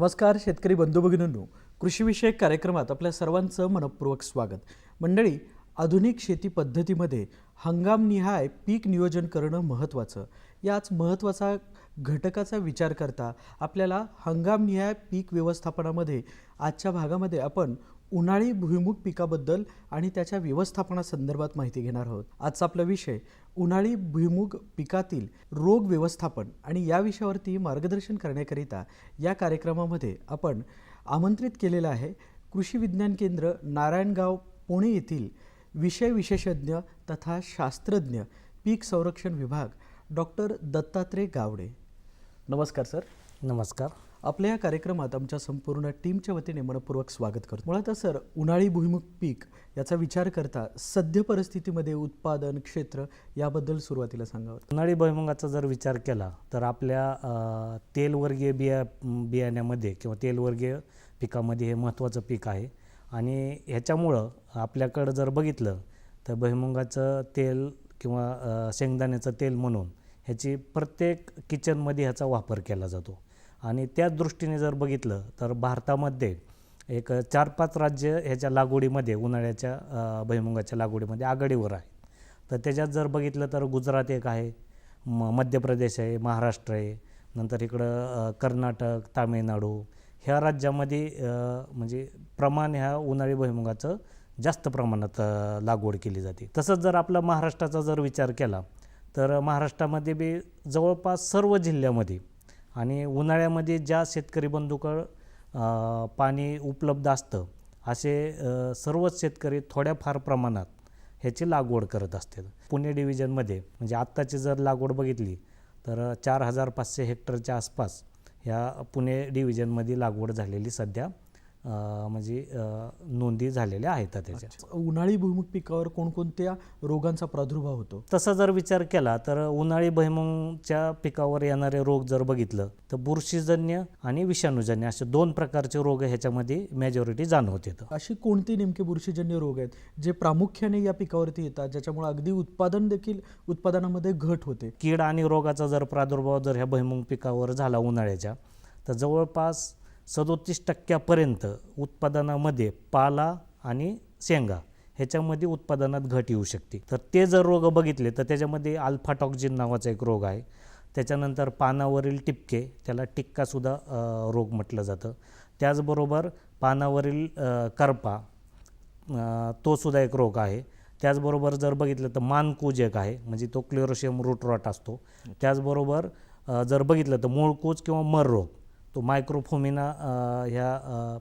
नमस्कार शेतकरी बंधू भगिनींनो. कृषीविषयक कार्यक्रमात आपल्या सर्वांचं मनपूर्वक स्वागत. मंडळी आधुनिक शेती पद्धतीमध्ये हंगामनिहाय पीक नियोजन करणं महत्त्वाचं. याच महत्त्वाचा घटकाचा विचार करता आपल्याला हंगामनिहाय पीक व्यवस्थापनामध्ये आजच्या भागामध्ये आपण उन्हाळी भुईमुग पिकाबद्दल आणि त्याच्या व्यवस्थापनासंदर्भात माहिती घेणार आहोत. आजचा आपला विषय उन्हाळी भुईमुग पिकातील रोग व्यवस्थापन आणि या विषयावरती मार्गदर्शन करण्याकरिता या कार्यक्रमामध्ये आपण आमंत्रित केलेलं आहे कृषी विज्ञान केंद्र नारायणगाव पुणे येथील विषय विशेषज्ञ तथा शास्त्रज्ञ पीक संरक्षण विभाग डॉक्टर दत्तात्रय गावडे. नमस्कार सर. नमस्कार. आपल्या या कार्यक्रमात आमच्या संपूर्ण टीमच्या वतीने मनपूर्वक स्वागत करतो. मुळात सर उन्हाळी भुईमुग पीक याचा विचार करता सद्य परिस्थितीमध्ये उत्पादन क्षेत्र याबद्दल सुरुवातीला सांगावं उन्हाळी भुईमुगाचा जर विचार केला तर आपल्या तेलवर्गीय बिया बियाण्यामध्ये किंवा तेलवर्गीय पिकामध्ये हे महत्त्वाचं पीक आहे. आणि ह्याच्यामुळं आपल्याकडं जर बघितलं तर भुईमुगाचं तेल किंवा शेंगदाण्याचं तेल म्हणून ह्याची प्रत्येक किचनमध्ये ह्याचा वापर केला जातो. आणि त्याच दृष्टीने जर बघितलं तर भारतामध्ये एक चार पाच राज्य ह्याच्या लागवडीमध्ये उन्हाळ्याच्या भुईमुगाच्या लागवडीमध्ये आघाडीवर आहे तर त्याच्यात जर बघितलं तर गुजरात एक आहे म मध्य प्रदेश आहे महाराष्ट्र आहे नंतर इकडं कर्नाटक तामिळनाडू ह्या राज्यामध्ये म्हणजे प्रमाण ह्या उन्हाळी भुईमुगाचं जास्त प्रमाणात लागवड केली जाते. तसंच जर आपला महाराष्ट्राचा जर विचार केला तर महाराष्ट्रामध्ये बी जवळपास सर्व जिल्ह्यामध्ये आणि उन्हाळ्यामध्ये ज्या शेतकरी बंधूकड पाणी उपलब्ध असतं असे सर्वच शेतकरी थोड्याफार प्रमाणात ह्याची लागवड करत असतात पुणे डिव्हिजनमध्ये म्हणजे आत्ताची जर लागवड बघितली तर चार हजार पाचशे हेक्टरच्या आसपास ह्या पुणे डिव्हिजनमध्ये लागवड झालेली सध्या म्हणजे नोंदी झालेल्या आहेत त्याच्या. उन्हाळी भुईमुग पिकावर कोणकोणत्या रोगांचा प्रादुर्भाव होतो? तसा जर विचार केला तर उन्हाळी भुईमुगच्या पिकावर येणारे रोग जर बघितलं तर बुरशीजन्य आणि विषाणूजन्य असे दोन प्रकारचे रोग ह्याच्यामध्ये मेजॉरिटी जाणवत येतं. अशी कोणती नेमके बुरशीजन्य रोग आहेत जे प्रामुख्याने या पिकावरती येतात ज्याच्यामुळे अगदी उत्पादन देखील उत्पादनामध्ये घट होते? कीड आणि रोगाचा जर प्रादुर्भाव जर ह्या भुईमुग पिकावर झाला उन्हाळ्याच्या तर जवळपास सदोतीस टक्क्यापर्यंत उत्पादनामध्ये पाला आणि शेंगा ह्याच्यामध्ये उत्पादनात घट येऊ शकते. तर ते जर रोग बघितले तर त्याच्यामध्ये अल्फाटॉक्झिन नावाचा एक रोग आहे. त्याच्यानंतर पानावरील टिपके त्याला टिक्कासुद्धा रोग म्हटलं जातं. त्याचबरोबर पानावरील करपा तोसुद्धा एक रोग आहे. त्याचबरोबर जर बघितलं तर मानकूज एक आहे म्हणजे तो क्लोरोशियम रूट रॉट असतो. त्याचबरोबर जर बघितलं तर मूळकूज किंवा मर रोग. तो मायक्रोफोमिना ह्या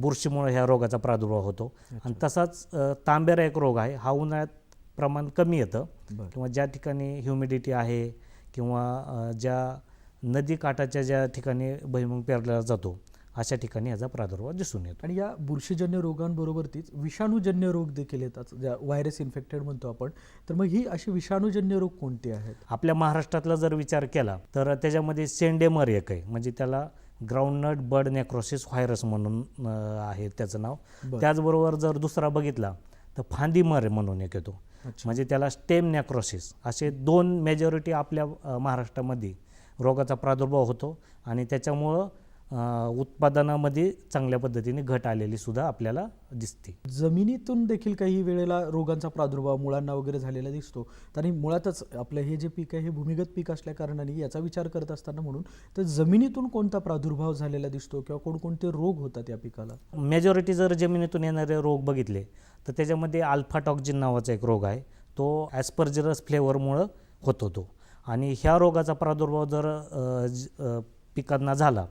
बुरशीमुळे ह्या रोगाचा प्रादुर्भाव होतो. आणि तसाच अ, तांबेरा एक रोग आहे. हा उन्हाळ्यात प्रमाण कमी येतं. किंवा ज्या ठिकाणी ह्युमिडिटी आहे किंवा ज्या नदी काठाच्या ज्या ठिकाणी भुईमुग पेरला जातो अशा ठिकाणी ह्याचा प्रादुर्भाव दिसून येतो. आणि या बुरशीजन्य रोगांबरोबरतीच विषाणूजन्य रोग देखील येतात ज्या व्हायरस इन्फेक्टेड म्हणतो आपण. तर मग ही अशी विषाणूजन्य रोग कोणते आहेत? आपल्या महाराष्ट्रातला जर विचार केला तर त्याच्यामध्ये सेंडेमर एक आहे. म्हणजे त्याला ग्राउंडनट बर्ड नेक्रोसिस व्हायरस म्हणून आहे त्याचं नाव. बरं. त्याचबरोबर जर दुसरा बघितला तर फांदीमर म्हणून एक येतो. म्हणजे त्याला स्टेम नेक्रोसिस असे दोन मेजॉरिटी आपल्या महाराष्ट्रामध्ये रोगाचा प्रादुर्भाव होतो. आणि त्याच्यामुळं उत्पादनामध्ये चांगल्या पद्धतीने घट आलेली सुद्धा आपल्याला दिसते. जमिनीतून देखील काही वेळेला रोगांचा प्रादुर्भाव मुळांना वगैरे झालेला दिसतो. आणि मुळातच आपलं हे जे पीक आहे हे भूमिगत पीक असल्या कारणाने याचा विचार करत असताना म्हणून तर जमिनीतून कोणता प्रादुर्भाव झालेला दिसतो किंवा कोणकोणते रोग होतात या पिकाला? मेजॉरिटी जर जमिनीतून येणारे रोग बघितले तर त्याच्यामध्ये अल्फाटॉक्झिन नावाचा एक रोग आहे. तो ॲस्पर्जिरस फ्लेवरमुळं होतो तो आणि ह्या रोगाचा प्रादुर्भाव जर पिकांना झाला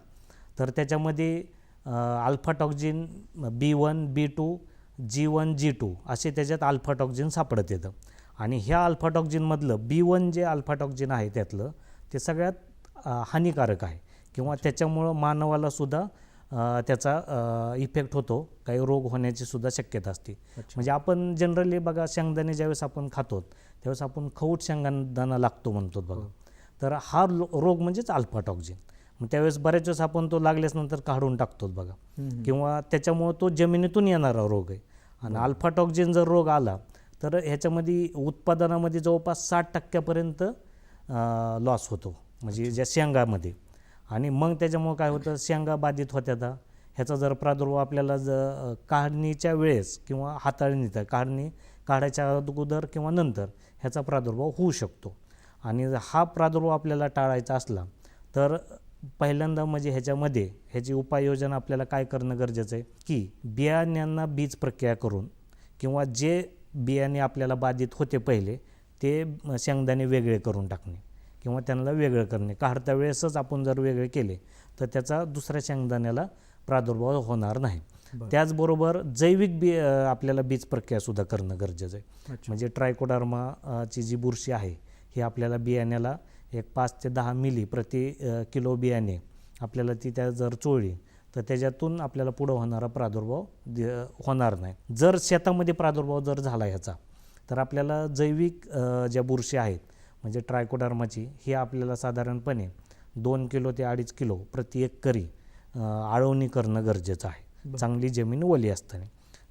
तर त्याच्यामध्ये aflatoxin B one B two G one G two असे त्याच्यात अल्फाटॉक्झिन सापडत येतं. आणि ह्या अल्फाटॉक्झिनमधलं बी वन जे अल्फाटॉक्झिन आहे त्यातलं ते सगळ्यात हानिकारक आहे. किंवा त्याच्यामुळं मानवाला सुद्धा अ, त्याचा इफेक्ट होतो. काही रोग होण्याची सुद्धा शक्यता असते. म्हणजे आपण जनरली बघा शेंगदाणे ज्यावेळेस आपण खातो त्यावेळेस आपण खवूट शेंगदाणा लागतो म्हणतो बघा. तर हा रोग म्हणजेच अल्फाटॉक्झिन मग त्यावेळेस बऱ्याच वेळेस आपण तो लागल्यास नंतर काढून टाकतो बघा. किंवा त्याच्यामुळं तो जमिनीतून येणारा रोग आहे. आणि अल्फाटॉक्झिन जर रोग आला तर ह्याच्यामध्ये उत्पादनामध्ये जवळपास साठ टक्क्यापर्यंत लॉस होतो. म्हणजे ज्या शेंगामध्ये. आणि मग त्याच्यामुळं काय होतं? शेंगा बाधित होत्या ह्याचा जर प्रादुर्भाव आपल्याला ज काढणीच्या वेळेस किंवा हाताळणीत काढणी काढायच्या अगोदर किंवा नंतर ह्याचा प्रादुर्भाव होऊ शकतो. आणि हा प्रादुर्भाव आपल्याला टाळायचा असला तर पहिल्यांदा म्हणजे ह्याच्यामध्ये ह्याची उपाययोजना आपल्याला काय करणं गरजेचं आहे? की बियाण्यांना बीज प्रक्रिया करून किंवा जे बियाणे आपल्याला बाधित होते पहिले ते शेंगदाणे वेगळे करून टाकणे किंवा त्यांना वेगळं करणे. काढता वेळेसच आपण जर वेगळे केले तर त्याचा दुसऱ्या शेंगदाण्याला प्रादुर्भाव होणार नाही. बरं. त्याचबरोबर जैविक बी आपल्याला बीज प्रक्रियासुद्धा करणं गरजेचं आहे. म्हणजे ट्रायकोडार्मा अ, ची जी बुरशी आहे ही आपल्याला बियाण्याला एक पाच ते दहा मिली प्रति किलो बियाणे आपल्याला ती त्या जर चोळली तर त्याच्यातून आपल्याला पुढं होणारा प्रादुर्भाव दि- होणार नाही. जर शेतामध्ये प्रादुर्भाव जर झाला ह्याचा तर आपल्याला जैविक ज्या बुरशी आहेत म्हणजे ट्रायकोडार्माची ही आपल्याला साधारणपणे दोन किलो ते अडीच किलो प्रति एकरी अ, आळवणी करणं गरजेचं आहे. चांगली जमीन ओली असताना.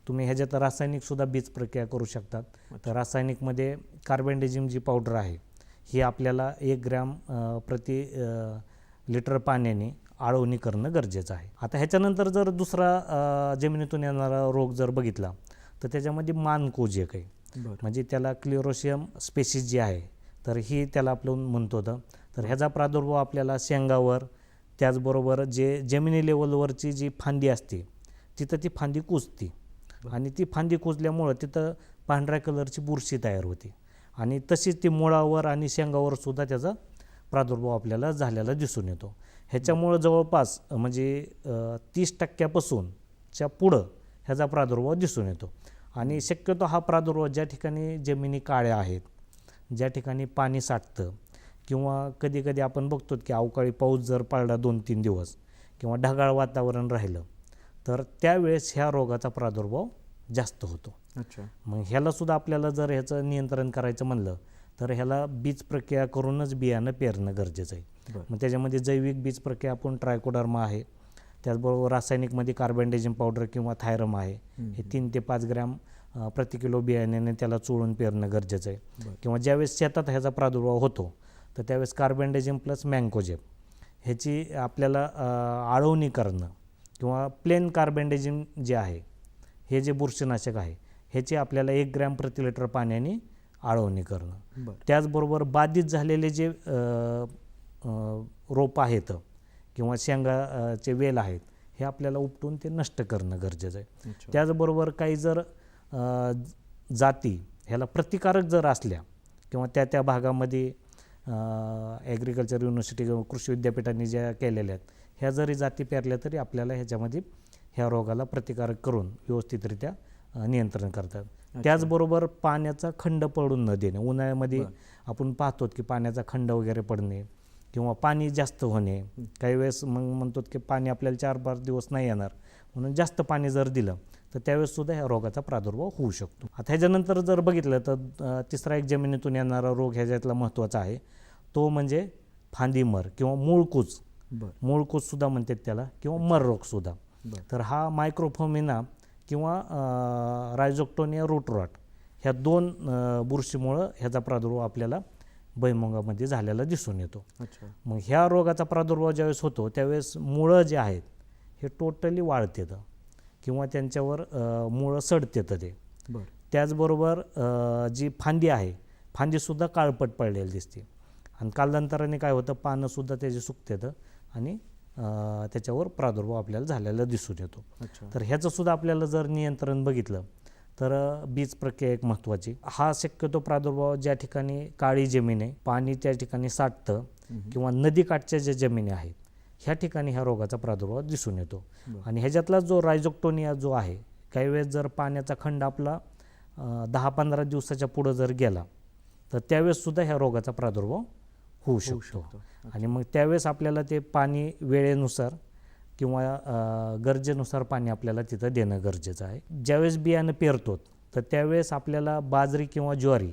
तुम्ही ह्याच्यात रासायनिकसुद्धा बीज प्रक्रिया करू शकतात. तर रासायनिकमध्ये कार्बेंडेजिम जी पावडर आहे. ही आपल्याला एक ग्रॅम प्रति लिटर पाण्याने आळवणी करणं गरजेचं आहे. आता ह्याच्यानंतर जर दुसरा जमिनीतून येणारा रोग जर बघितला तर त्याच्यामध्ये मानकोज एक आहे. म्हणजे त्याला क्लिरोशियम स्पेसिस जी आहे तर ही त्याला आपलं म्हणतो होतं तर ह्याचा प्रादुर्भाव आपल्याला शेंगावर त्याचबरोबर जे जमिनी लेवलवरची जी फांदी असते तिथं ती फांदी कुजते. आणि ती फांदी कुजल्यामुळं तिथं पांढऱ्या कलरची बुरशी तयार होते. आणि तशीच ती मुळावर आणि शेंगावर सुद्धा त्याचा प्रादुर्भाव आपल्याला झालेला दिसून येतो. ह्याच्यामुळं जवळपास म्हणजे तीस टक्क्यापासूनच्या पुढं ह्याचा प्रादुर्भाव दिसून येतो. आणि शक्यतो हा प्रादुर्भाव ज्या ठिकाणी जमिनी काळ्या आहेत ज्या ठिकाणी पाणी साठतं किंवा कधी कधी आपण बघतो की अवकाळी पाऊस जर पडला दोन तीन दिवस किंवा ढगाळ वातावरण राहिलं तर त्यावेळेस ह्या रोगाचा प्रादुर्भाव जास्त होतो. अच्छा. मग ह्यालासुद्धा आपल्याला जर ह्याचं नियंत्रण करायचं म्हणलं तर ह्याला बीज प्रक्रिया करूनच बियाणं पेरणं गरजेचं आहे. मग त्याच्यामध्ये जैविक बीज प्रक्रिया आपण ट्रायकोडर्मा आहे त्याचबरोबर रासायनिकमध्ये कार्बेंडेजिम पावडर किंवा थायरम आहे हे तीन ते पाच ग्रॅम प्रति किलो बियाण्याने त्याला चोळून पेरणं गरजेचं आहे. किंवा ज्यावेळेस शेतात ह्याचा प्रादुर्भाव होतो तर त्यावेळेस कार्बेंडेजिम प्लस मँकोजेब ह्याची आपल्याला आळवणी करणं किंवा प्लेन कार्बेंडेजिम जे आहे हे जे बुरशीनाशक आहे ह्याची आपल्याला एक ग्रॅम प्रति लिटर पाण्याने आळवणी करणं. बरं. त्याचबरोबर बाधित झालेले जे रोप आहेत किंवा शेंगाचे वेल आहेत हे आपल्याला उपटून ते नष्ट करणं गरजेचं आहे. त्याचबरोबर काही जर जाती ह्याला प्रतिकारक जर असल्या किंवा त्या त्या भागामध्ये ॲग्रिकल्चर युनिव्हर्सिटी किंवा कृषी विद्यापीठांनी ज्या केलेल्या आहेत ह्या जरी जाती पेरल्या तरी आपल्याला ह्याच्यामध्ये ह्या रोगाला प्रतिकारक करून व्यवस्थितरित्या नियंत्रण करतात. त्याचबरोबर पाण्याचा खंड पडून न देणे. उन्हाळ्यामध्ये आपण पाहतो की पाण्याचा खंड वगैरे पडणे किंवा पाणी जास्त होणे. काही वेळेस मग म्हणतो की पाणी आपल्याला चार पाच दिवस नाही येणार. म्हणून जास्त पाणी जर दिलं तर त्यावेळेस सुद्धा ह्या रोगाचा प्रादुर्भाव होऊ शकतो. आता ह्याच्यानंतर जर बघितलं तर तिसरा एक जमिनीतून येणारा रोग ह्याच्यातला महत्त्वाचा आहे तो म्हणजे फांदीमर किंवा मूळकूच. मूळकूचसुद्धा म्हणतात त्याला किंवा मर रोगसुद्धा तर हा मायक्रोफोमिना किंवा रायझोक्टोनिया रूट रॉट ह्या दोन बुरशीमुळं ह्याचा प्रादुर्भाव आपल्याला भुईमुगामध्ये झालेला दिसून येतो. मग ह्या रोगाचा प्रादुर्भाव ज्यावेळेस होतो त्यावेळेस मुळं जे आहेत हे टोटली वाळतेतं किंवा त्यांच्यावर मुळं सडतेतं ते. बरं. त्याचबरोबर जी फांदी आहे फांदीसुद्धा काळपट पडलेली दिसते. आणि कालांतराने काय होतं पानंसुद्धा त्याची सुकतेतं आणि त्याच्यावर प्रादुर्भाव आपल्याला झालेला दिसून येतो. तर ह्याचंसुद्धा आपल्याला जर नियंत्रण बघितलं तर बीज प्रक्रिया एक महत्त्वाची. हा शक्यतो प्रादुर्भाव ज्या ठिकाणी काळी जमीन आहे पाणी त्या ठिकाणी साठतं किंवा नदीकाठच्या ज्या जमिनी आहेत ह्या ठिकाणी ह्या रोगाचा प्रादुर्भाव दिसून येतो. आणि ह्याच्यातला जो रायझोक्टोनिया जो आहे काही वेळेस जर पाण्याचा खंड आपला दहा पंधरा दिवसाच्या पुढं जर गेला तर त्यावेळेस सुद्धा ह्या रोगाचा प्रादुर्भाव होऊ शकतो. आणि मग त्यावेळेस आपल्याला ते पाणी वेळेनुसार किंवा गरजेनुसार पाणी आपल्याला तिथं देणं गरजेचं आहे. ज्यावेळेस बियाणं पेरतो तर त्यावेळेस आपल्याला बाजरी किंवा ज्वारी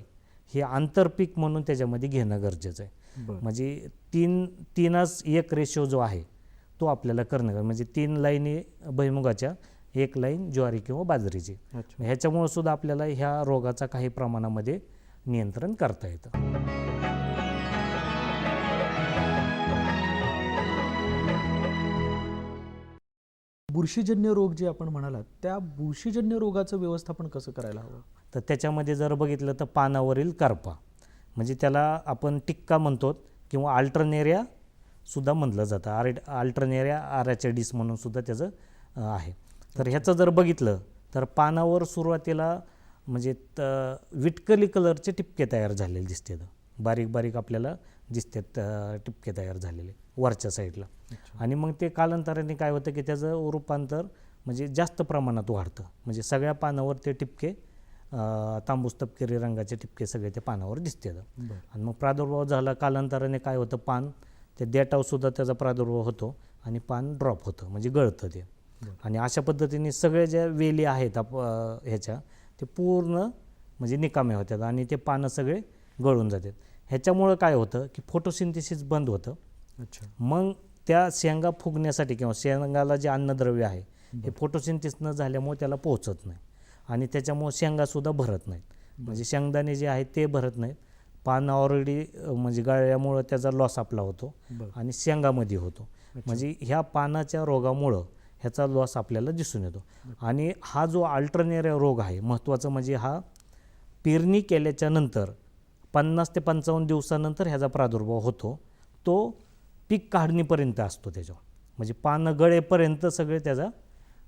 हे आंतरपीक म्हणून त्याच्यामध्ये घेणं गरजेचं आहे. म्हणजे तीन तीनच एक रेशो जो आहे तो आपल्याला करणं. म्हणजे तीन लाईनी भुईमुगाच्या एक लाईन ज्वारी किंवा बाजरीची. ह्याच्यामुळं सुद्धा आपल्याला ह्या रोगाचा काही प्रमाणामध्ये नियंत्रण करता येतं. बुरशीजन्य रोग जे आपण म्हणालात त्या बुरशीजन्य रोगाचं व्यवस्थापन कसं करायला हवं? तर त्याच्यामध्ये जर बघितलं तर पानावरील करपा म्हणजे त्याला आपण टिक्का म्हणतो किंवा आल्टरनेरिया सुद्धा म्हटलं जातं. आर अल्टरनेरिया आरॅचेडिस म्हणून सुद्धा त्याचं आहे. तर ह्याचं जर बघितलं तर पानावर सुरुवातीला म्हणजे त विटकली कलरचे टिपके तयार झालेले दिसतात. बारीक बारीक आपल्याला दिसतात टिपके तयार झालेले. वरच्या साईडला. आणि मग ते कालांतराने काय होतं की त्याचं रूपांतर म्हणजे जास्त प्रमाणात वाढतं. म्हणजे सगळ्या पानावर ते टिपके तांबूस तपकिरी रंगाचे टिपके सगळे त्या पानावर दिसतात. बरं. आणि मग प्रादुर्भाव झाला कालांतराने काय होतं पान ते देटावसुद्धा त्याचा प्रादुर्भाव होतो आणि पान ड्रॉप होतं म्हणजे गळतं ते. आणि अशा पद्धतीने सगळे ज्या वेली आहेत आप ह्याच्या ते पूर्ण म्हणजे निकामे होतात आणि ते पानं सगळे गळून जातात. ह्याच्यामुळं काय होतं की फोटोसिंथेसिस बंद होतं. मग त्या शेंगा फुगण्यासाठी किंवा शेंगाला जे अन्नद्रव्य आहे हे फोटोसिंथेसिस न झाल्यामुळे त्याला पोहोचत नाही. आणि त्याच्यामुळे शेंगासुद्धा भरत नाहीत. म्हणजे शेंगदाणे जे आहेत ते भरत नाहीत. पान ऑलरेडी म्हणजे गळल्यामुळं त्याचा लॉस आपला होतो आणि शेंगामध्ये होतो. म्हणजे ह्या पानाच्या रोगामुळं ह्याचा लॉस आपल्याला दिसून येतो. आणि हा जो अल्टरनेरिया रोग आहे महत्त्वाचं म्हणजे हा पेरणी केल्याच्यानंतर पन्नास ते पंचावन्न दिवसानंतर ह्याचा प्रादुर्भाव होतो. तो पीक काढणीपर्यंत असतो त्याच्यावर. म्हणजे पानं गळेपर्यंत सगळे त्याचा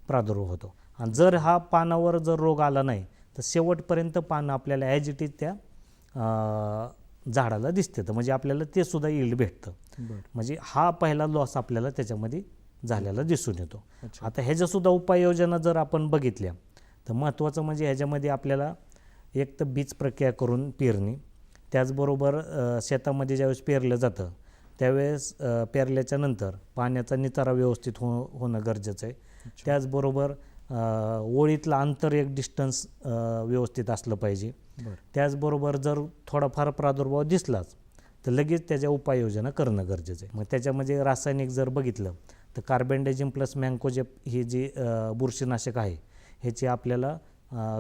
प्रादुर्भाव होतो. आणि जर हा पानावर जर रोग आला नाही तर शेवटपर्यंत पानं आपल्याला ॲज इट इज त्या झाडाला दिसते. तर म्हणजे आपल्याला ते सुद्धा इल्ड भेटतं. म्हणजे हा पहिला लॉस आपल्याला त्याच्यामध्ये झालेला दिसून येतो. आता ह्याच्यासुद्धा उपाययोजना जर आपण बघितल्या तर महत्त्वाचं म्हणजे ह्याच्यामध्ये आपल्याला एक तर बीज प्रक्रिया करून पेरणी त्याचबरोबर शेतामध्ये ज्यावेळेस पेरलं जातं त्यावेळेस पेरल्याच्या नंतर पाण्याचा नितारा व्यवस्थित हो होणं गरजेचं आहे. त्याचबरोबर ओळीतलं अंतर एक डिस्टन्स व्यवस्थित असलं पाहिजे. बरं. त्याचबरोबर जर थोडाफार प्रादुर्भाव दिसलाच तर लगेच त्याच्या उपाययोजना करणं गरजेचं आहे. मग त्याच्यामध्ये रासायनिक जर बघितलं तर कार्बेंडेजिम प्लस मँकोजेप ही जी बुरशीनाशक आहे ह्याची आपल्याला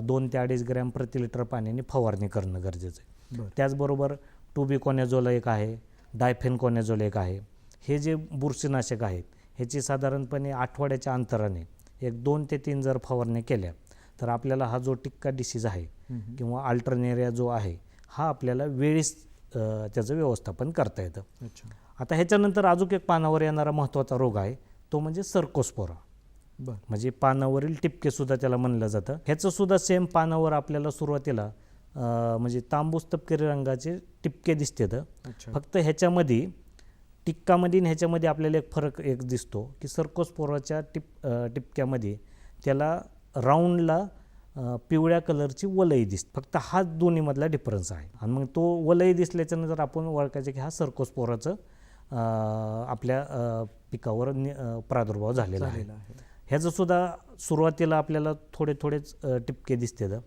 दोन ते अडीच ग्रॅम प्रति लिटर पाण्याने फवारणी करणं गरजेचं आहे. बरं. त्याचबरोबर टुबिकोनॅझोल एक आहे. डायफेनकोनॅझोल एक आहे. हे जे बुरशीनाशक आहेत ह्याची साधारणपणे आठवड्याच्या अंतराने एक दोन ते तीन जर फवारणी केल्या तर आपल्याला हा जो टिक्का डिसीज आहे. किंवा अल्टरनेरिया जो आहे हा आपल्याला वेळीच त्याचं व्यवस्थापन करता येतं. आता ह्याच्यानंतर अजून एक पानावर येणारा महत्त्वाचा रोग आहे तो म्हणजे सर्कोस्पोरा. म्हणजे पानावरील टिपकेसुद्धा त्याला म्हणलं जातं. ह्याचंसुद्धा सेम पानावर आपल्याला सुरुवातीला म्हणजे तांबूस तपकिरी रंगाचे टिपके दिसतात फक्त ह्याच्यामध्ये टिक्कामध्ये आणि ह्याच्यामध्ये आपल्याला एक फरक एक दिसतो की सर्कोस्पोराच्या टिप टिपक्यामध्ये त्याला राऊंडला पिवळ्या कलरची वलई दिसते. फक्त हा दोन्हीमधला डिफरन्स आहे. आणि मग तो वलई दिसल्याच्या नंतर आपण ओळखायचं की हा सर्कोस्पोराचं आपल्या पिकावर प्रादुर्भाव झालेला आहे. झालेलं आहे. ह्याचं सुद्धा सुरुवातीला आपल्याला थोडे थोडेच टिपके दिसतात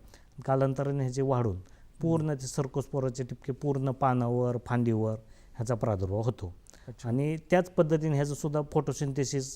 कालांतराने ह्याचे वाढून पूर्ण ते सर्कोस्पोराचे टिपके पूर्ण पानावर फांदीवर ह्याचा प्रादुर्भाव होतो. आणि त्याच पद्धतीने ह्याचं सुद्धा फोटोसिंथेसिस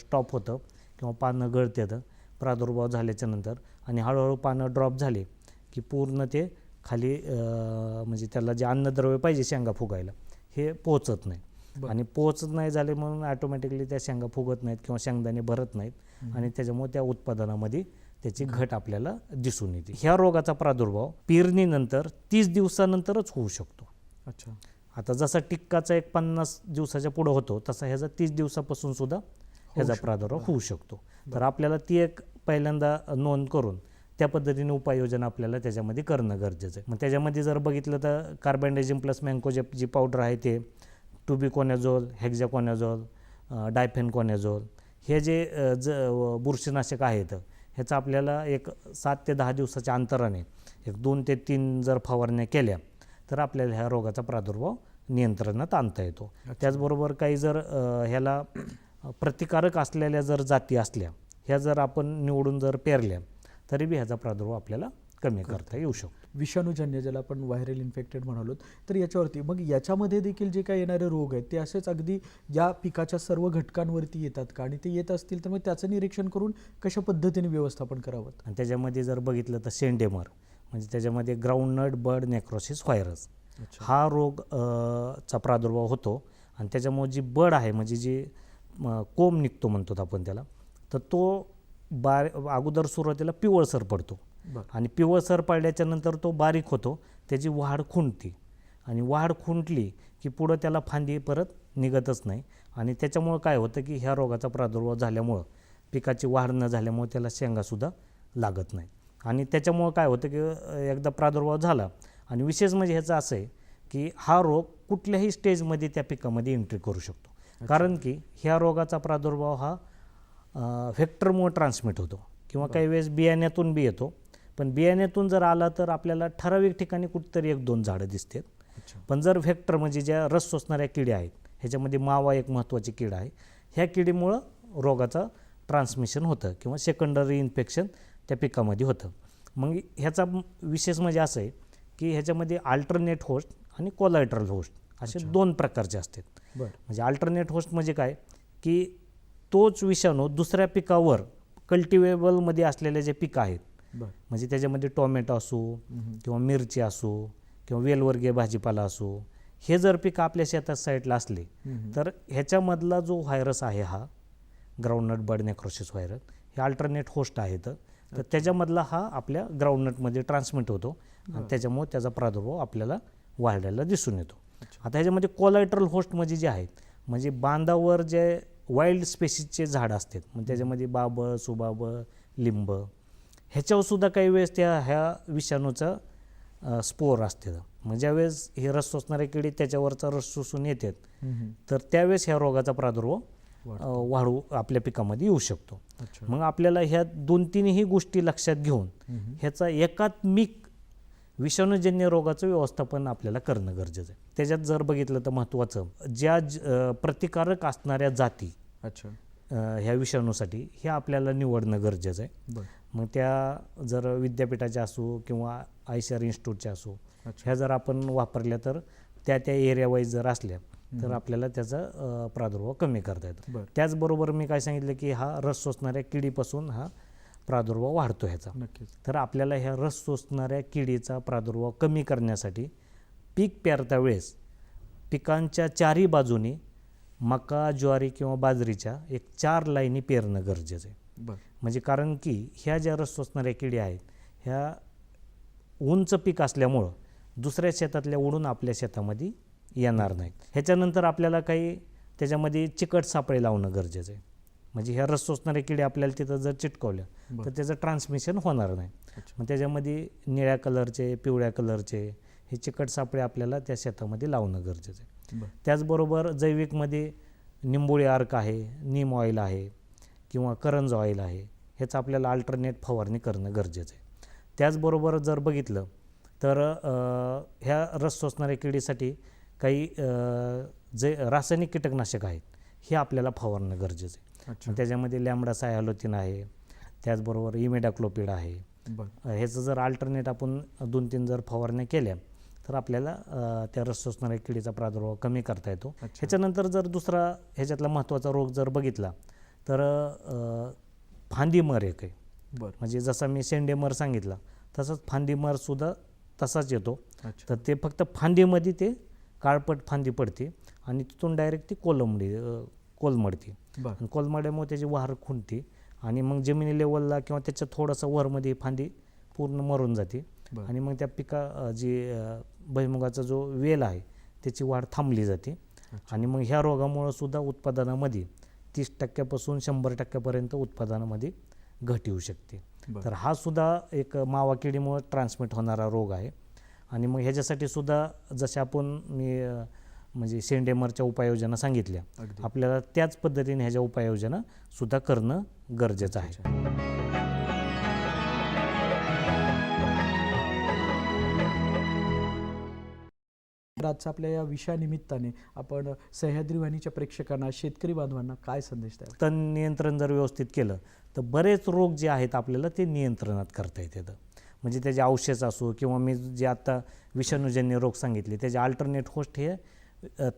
स्टॉप होतं किंवा पानं गळतात प्रादुर्भाव झाल्याच्यानंतर. आणि हळूहळू पानं ड्रॉप झाले की पूर्ण ते खाली म्हणजे त्याला जे अन्नद्रव्य पाहिजे शेंगा फुगायला हे पोचत नाही. आणि पोचत नाही झाले म्हणून ॲटोमॅटिकली त्या शेंगा फुगत नाहीत किंवा शेंगदाणे भरत नाहीत. आणि त्याच्यामुळे त्या उत्पादनामध्ये त्याची घट आपल्याला दिसून येते. ह्या रोगाचा प्रादुर्भाव पेरणीनंतर तीस दिवसानंतरच होऊ शकतो. अच्छा. आता जसा टिक्काचा एक पन्नास दिवसाच्या पुढं होतो तसा ह्याचा तीस दिवसापासून सुद्धा ह्याचा प्रादुर्भाव होऊ शकतो. तर आपल्याला ती एक पहिल्यांदा नोंद करून त्या पद्धतीने उपाययोजना आपल्याला त्याच्यामध्ये करणं गरजेचं आहे. मग त्याच्यामध्ये जर बघितलं तर कार्बेंडेजिम प्लस मँकोजेप जी पावडर आहे ते टुबिकोनॅझोल हेक्झाकोनॅझोल डायफेनकोनॅझोल हे जे ज बुरशीनाशक आहेत ह्याचं आपल्याला एक सात ते दहा दिवसाच्या अंतराने एक दोन ते तीन जर फवारण्या केल्या तर आपल्याला ह्या रोगाचा प्रादुर्भाव नियंत्रणात आणता येतो. त्याचबरोबर काही जर ह्याला प्रतिकारक असलेल्या जर जाती असल्या ह्या जर आपण निवडून जर पेरल्या तरी बी ह्याचा प्रादुर्भाव आपल्याला कमी. करता येऊ शकतो. विषाणूजन्य ज्याला आपण व्हायरल इन्फेक्टेड म्हणालो तर याच्यावरती. मग याच्यामध्ये देखील जे काही येणारे रोग आहेत ते असेच अगदी या पिकाच्या सर्व घटकांवरती येतात का? आणि ते येत असतील तर मग त्याचं निरीक्षण करून कशा पद्धतीने व्यवस्थापन करावं? आणि त्याच्यामध्ये जर बघितलं तर सेंडेमर म्हणजे त्याच्यामध्ये ग्राउंडनट बर्ड नेक्रोसिस व्हायरस. हा रोग चा प्रादुर्भाव होतो. आणि त्याच्यामुळे जी बड आहे म्हणजे जी कोंब निघतो म्हणतो आपण त्याला तर तो बार अगोदर सुरुवातीला पिवळसर पडतो. आणि पिवळसर पडल्याच्या नंतर तो बारीक होतो त्याची वाढ खुंटते. आणि वाढ खुंटली की पुढं त्याला फांदी परत निघतच नाही. आणि त्याच्यामुळं काय होतं की ह्या रोगाचा प्रादुर्भाव झाल्यामुळं पिकाची वाढ न झाल्यामुळं त्याला शेंगासुद्धा लागत नाही. आणि त्याच्यामुळं काय होतं की एकदा प्रादुर्भाव झाला. आणि विशेष म्हणजे ह्याचं असं आहे की हा रोग कुठल्याही स्टेजमध्ये त्या पिकामध्ये एंट्री करू शकतो. कारण की ह्या रोगाचा प्रादुर्भाव हा व्हेक्टरमुळे ट्रान्समिट होतो. किंवा काही वेळेस बियाण्यातून बी येतो. पण बियाण्यातून जर आला तर आपल्याला ठराविक ठिकाणी कुठेतरी एक दोन झाडं दिसतात. पण जर व्हेक्टर म्हणजे ज्या रस शोषणाऱ्या किड्या आहेत ह्याच्यामध्ये मावा एक महत्त्वाची कीड आहे. ह्या किडीमुळं रोगाचं ट्रान्समिशन होतं किंवा सेकंडरी इन्फेक्शन त्या पिकामध्ये होतं. मग ह्याचा विशेष म्हणजे असं आहे की ह्याच्यामध्ये अल्टरनेट होस्ट आणि कोलायट्रल होस्ट असे दोन प्रकारचे असतात. बरं. म्हणजे अल्टरनेट होस्ट म्हणजे काय? की तोच विषाणू दुसऱ्या पिकावर कल्टिवेबलमध्ये असलेले जे पिकं आहेत म्हणजे त्याच्यामध्ये टोमॅटो असो किंवा मिरची असो किंवा वेलवर्गीय भाजीपाला असो हे जर पिकं आपल्या शेतात साईडला असले तर ह्याच्यामधला जो व्हायरस आहे हा ग्राउंडनट बर्ड नेक्रोसिस व्हायरस हे अल्टरनेट होस्ट आहेत. तर त्याच्यामधला हा आपल्या ग्राउंडनटमध्ये ट्रान्समिट होतो आणि त्याच्यामुळे त्याचा प्रादुर्भाव आपल्याला वाढलेला दिसून येतो. आता ह्याच्यामध्ये कोलायट्रल होस्ट म्हणजे जे आहेत म्हणजे बांधावर जे वाईल्ड स्पेसीसचे झाड असतात म्हणजे त्याच्यामध्ये बाब सुबाब लिंब ह्याच्यावर सुद्धा काही वेळेस त्या ह्या विषाणूचा अ, स्पोर असते. मग ज्यावेळेस हे रस शोषणारे किडी त्याच्यावरचा रस शोषून येतात तर त्यावेळेस ह्या रोगाचा प्रादुर्भाव वाढू आपल्या पिकामध्ये येऊ शकतो. मग आपल्याला ह्या दोन तीनही गोष्टी लक्षात घेऊन ह्याचा एकात्मिक विषाणूजन्य रोगाचं व्यवस्थापन आपल्याला करणं गरजेचं आहे. त्याच्यात जर बघितलं तर महत्त्वाचं ज्या प्रतिकारक असणाऱ्या जाती अच्छा. ह्या विषाणूसाठी हे आपल्याला निवडणं गरजेचं आहे. मग त्या जर विद्यापीठाच्या असो किंवा आय सी आर इन्स्टिट्यूटच्या असो ह्या जर आपण वापरल्या तर त्या त्या एरिया वाईज जर असल्या तर आपल्याला त्याचा प्रादुर्भाव कमी करता येतो. बरं. त्याचबरोबर मी काय सांगितलं की हा रस शोषणाऱ्या किडीपासून हा प्रादुर्भाव वाढतो ह्याचा. तर आपल्याला ह्या रस शोषणाऱ्या किडीचा प्रादुर्भाव कमी करण्यासाठी पीक पेरता वेळेस पिकांच्या चारही बाजूनी मका ज्वारी किंवा बाजरीच्या एक चार लाईनी पेरणं गरजेचं आहे. म्हणजे कारण की ह्या ज्या रस शोषणाऱ्या किडी आहेत ह्या उंच पीक असल्यामुळं दुसऱ्या शेतातल्या उडून आपल्या शेतामध्ये येणार नाहीत. ह्याच्यानंतर आपल्याला काही त्याच्यामध्ये चिकट सापळे लावणं गरजेचं आहे. म्हणजे ह्या रस शोषणाऱ्या किडे आपल्याला तिथं जर चिटकवल्या तर. त्याचं ट्रान्समिशन होणार नाही. मग त्याच्यामध्ये निळ्या कलरचे पिवळ्या कलरचे हे चिकट सापळे आपल्याला त्या शेतामध्ये लावणं गरजेचं आहे. बरं. त्याचबरोबर जैविकमध्ये निंबोळी अर्क आहे नीम ऑइल आहे किंवा करंज ऑइल आहे ह्याचं आपल्याला अल्टरनेट फवारणी करणं गरजेचं आहे. त्याचबरोबर जर बघितलं तर ह्या रस शोषणाऱ्या किडीसाठी काही जे रासायनिक कीटकनाशक आहेत हे आपल्याला फवारणं गरजेचं आहे. त्याच्यामध्ये लॅमडा सायलोथिन आहे त्याचबरोबर इमेडाक्लोपिड आहे. ह्याचं जर अल्टरनेट आपण दोन तीन जर फवारण्या केल्या तर आपल्याला त्या रस शोषणाऱ्या किडीचा प्रादुर्भाव कमी करता येतो. ह्याच्यानंतर जर दुसरा ह्याच्यातला महत्त्वाचा रोग जर बघितला तर फांदीमर एक आहे. बरं. म्हणजे जसा मी शेंडेमर सांगितला तसंच फांदीमरसुद्धा तसाच येतो. तर ते फक्त फांदीमध्ये ते काळपट फांदी पडते आणि तिथून डायरेक्ट ती कोलमडी कोलमडते आणि कोलमाड्यामुळे त्याची वाहर खुंटते आणि मग जमिनी लेवलला किंवा त्याच्या थोडंसं वरमध्ये फांदी पूर्ण मरून जाते. आणि मग त्या पिका जी भुईमुगाचा जो वेल आहे त्याची वाढ थांबली जाते. आणि मग ह्या रोगामुळं सुद्धा उत्पादनामध्ये तीस टक्क्यापासून शंभर टक्क्यापर्यंत उत्पादनामध्ये घट येऊ शकते. तर हा सुद्धा एक मावा किडीमुळे ट्रान्समिट होणारा रोग आहे. आणि मग ह्याच्यासाठी सुद्धा जसे आपण मी म्हणजे शेंडेमरच्या उपाययोजना सांगितल्या. आपल्याला त्याच पद्धतीने ह्याच्या उपाययोजना सुद्धा करणं गरजेचं आहे. तर आजच्या आपल्या या विषयानिमित्ताने आपण सह्याद्री वाहिनीच्या प्रेक्षकांना शेतकरी बांधवांना काय संदेश द्याल? तण नियंत्रण जर व्यवस्थित केलं तर बरेच रोग जे आहेत आपल्याला ते नियंत्रणात करता येतात. म्हणजे त्याचे औषध असो किंवा मी जे आता विषाणूजन्य रोग सांगितले त्याचे अल्टरनेट होस्ट हे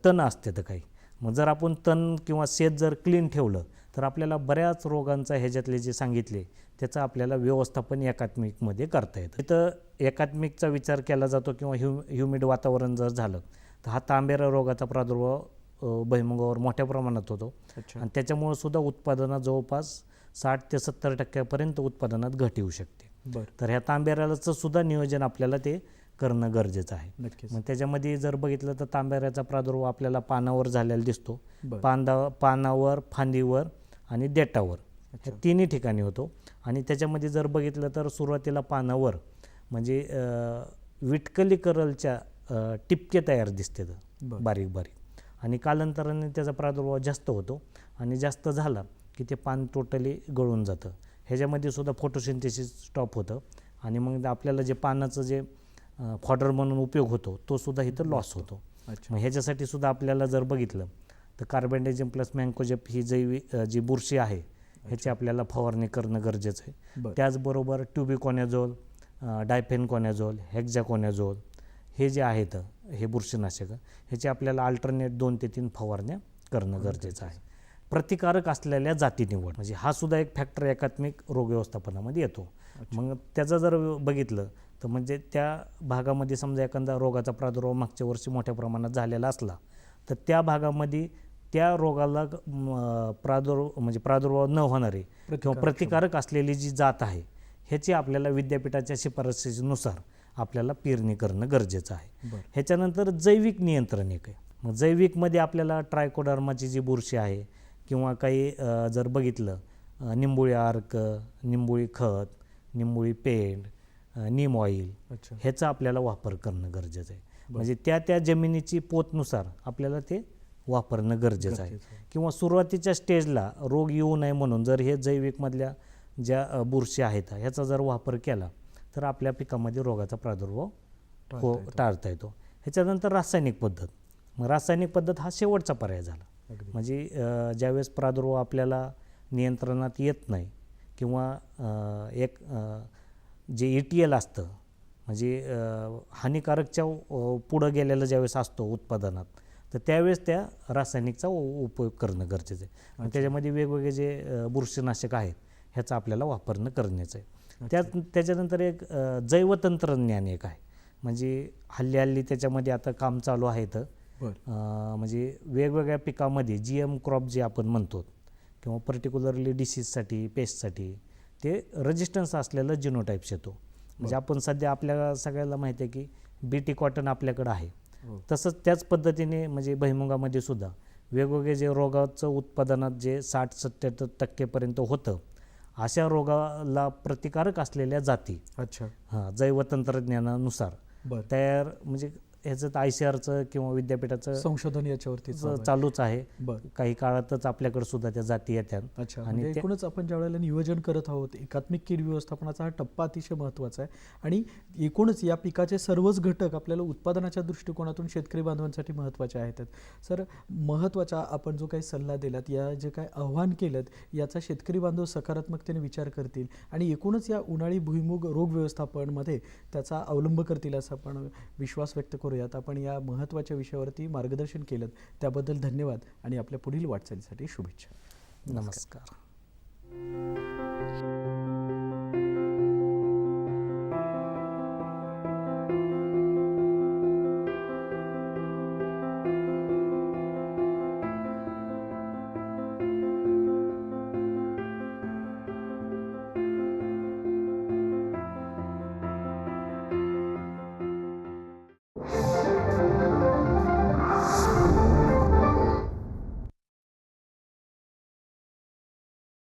तण असते तर काही. मग जर आपण तण किंवा शेत जर क्लीन ठेवलं तर आपल्याला बऱ्याच रोगांचा ह्याच्यातले जे सांगितले त्याचं आपल्याला व्यवस्थापन एकात्मिकमध्ये करता येतं. इथं एकात्मिकचा विचार केला जातो किंवा ह्यु ह्युमिड वातावरण जर झालं तर हा तांबेरा रोगाचा प्रादुर्भाव अ, भुईमुगावर मोठ्या प्रमाणात होतो. आणि त्याच्यामुळं सुद्धा उत्पादनात जवळपास साठ ते सत्तर टक्क्यापर्यंत उत्पादनात घट येऊ शकते. बरं. तर ह्या तांबेऱ्याचं सुद्धा नियोजन आपल्याला ते करणं गरजेचं आहे. नक्कीच. मग त्याच्यामध्ये जर बघितलं तर तांबेऱ्याचा प्रादुर्भाव आपल्याला पानावर झालेला दिसतो. पांदा पानावर फांदीवर आणि देठावर. ह्या तिन्ही ठिकाणी होतो. आणि त्याच्यामध्ये जर बघितलं तर सुरुवातीला पानावर म्हणजे विटकली करलच्या टिपके तयार दिसते बरं. बारीक बारीक. आणि कालांतराने त्याचा प्रादुर्भाव जास्त होतो आणि जास्त झाला की ते पान टोटली गळून जातं. ह्याच्यामध्ये सुद्धा फोटोसिंथेसिस स्टॉप होतं आणि मग आपल्याला जे पानाचं जे फॉडर म्हणून उपयोग होतो तो सुद्धा इथं लॉस होतो. मग ह्याच्यासाठी सुद्धा आपल्याला जर बघितलं तर कार्बेंडेजिम प्लस मँकोजेप ही अ, जी बुरशी आहे ह्याची आपल्याला फवारणी करणं गरजेचं आहे. बरं. त्याचबरोबर ट्युबिकॉनॅझोल डायफेनकॉनॅझोल हेक्झाकॉनॅझोल हे जे आहेत हे बुरशीनाशकं ह्याची आपल्याला अल्टरनेट दोन ते तीन फवारण्या करणं गरजेचं आहे. प्रतिकारक असलेल्या जाती निवड म्हणजे हा सुद्धा एक फॅक्टर एकात्मिक रोग व्यवस्थापनामध्ये येतो. मग त्याचं जर बघितलं तर म्हणजे त्या भागामध्ये समजा एखादा रोगाचा प्रादुर्भाव मागच्या वर्षी मोठ्या प्रमाणात झालेला असला तर त्या भागामध्ये त्या रोगाला म, प्रादुर्भाव म्हणजे प्रादुर्भाव न होणारे किंवा प्रतिकारक असलेली जी जात आहे ह्याची आपल्याला विद्यापीठाच्या शिफारशीनुसार आपल्याला पेरणी करणं गरजेचं आहे. ह्याच्यानंतर जैविक नियंत्रण एक आहे. मग जैविकमध्ये आपल्याला ट्रायकोडर्माची जी बुरशी आहे किंवा काही जर बघितलं निंबोळी अर्क निंबोळी खत निंबोळी पेंड नीम ऑइल ह्याचा आपल्याला वापर करणं गरजेचं आहे. म्हणजे त्या त्या जमिनीची पोतनुसार आपल्याला ते वापरणं गरजेचं आहे. किंवा सुरुवातीच्या स्टेजला रोग येऊ नये म्हणून जर हे जैविकमधल्या ज्या बुरशी आहेत ह्याचा जर वापर केला तर आपल्या पिकामध्ये रोगाचा प्रादुर्भाव हो टाळता येतो. ह्याच्यानंतर रासायनिक पद्धत. मग रासायनिक पद्धत हा शेवटचा पर्याय झाला. म्हणजे ज्यावेळेस प्रादुर्भाव आपल्याला नियंत्रणात येत नाही किंवा एक जे ई टी एल असतं म्हणजे हानिकारकच्या पुढं गेलेलं ज्यावेळेस असतो उत्पादनात तर त्यावेळेस त्या रासायनिकचा उपयोग करणं गरजेचं आहे. आणि त्याच्यामध्ये वेगवेगळे जे बुरशीनाशक आहेत ह्याचा आपल्याला वापरणं करण्याचं आहे. त्यात त्याच्यानंतर एक जैवतंत्रज्ञान एक आहे. म्हणजे हल्ली हल्ली त्याच्यामध्ये आता काम चालू आहे तर म्हणजे वेगवेगळ्या पिकामध्ये जी एम क्रॉप जे आपण म्हणतो किंवा पर्टिक्युलरली डिसीजसाठी पेस्टसाठी ते रेजिस्टन्स असलेलं जिनोटाईप्स येतो. म्हणजे आपण सध्या आपल्या सगळ्याला माहिती आहे की बीटी कॉटन आपल्याकडं आहे. तसंच त्याच पद्धतीने म्हणजे भैमुगामध्ये सुद्धा वेगवेगळे जे रोगाचं उत्पादनात जे साठ सत्त्याहत्तर टक्केपर्यंत होतं अशा रोगाला प्रतिकारक असलेल्या जाती. अच्छा. हां जैवतंत्रज्ञानानुसार. तयार म्हणजे ह्याचं आय सी आरचं किंवा विद्यापीठाचं संशोधन याच्यावरती. चालूच आहे. काही काळातच आपल्याकडे सुद्धा त्या जाती येतात अच्छा आणि म्हणजे एकूणच आपण ज्या वेळेला नियोजन करत आहोत एकात्मिक कीड व्यवस्थापनाचा हा टप्पा अतिशय महत्त्वाचा आहे. आणि एकूणच या पिकाचे सर्वच घटक आपल्याला उत्पादनाच्या दृष्टिकोनातून शेतकरी बांधवांसाठी महत्त्वाचे आहेत. सर महत्त्वाचा आपण जो काही सल्ला दिलात या जे काही आव्हान केलं याचा शेतकरी बांधव सकारात्मकतेने विचार करतील आणि एकूणच या उन्हाळी भुईमुग रोग व्यवस्थापनमध्ये त्याचा अवलंब करतील असं आपण विश्वास व्यक्त करूयात. आपण या महत्त्वाच्या विषयावरती मार्गदर्शन केलं त्याबद्दल धन्यवाद आणि आपल्या पुढील वाटचालीसाठी शुभेच्छा. नमस्कार.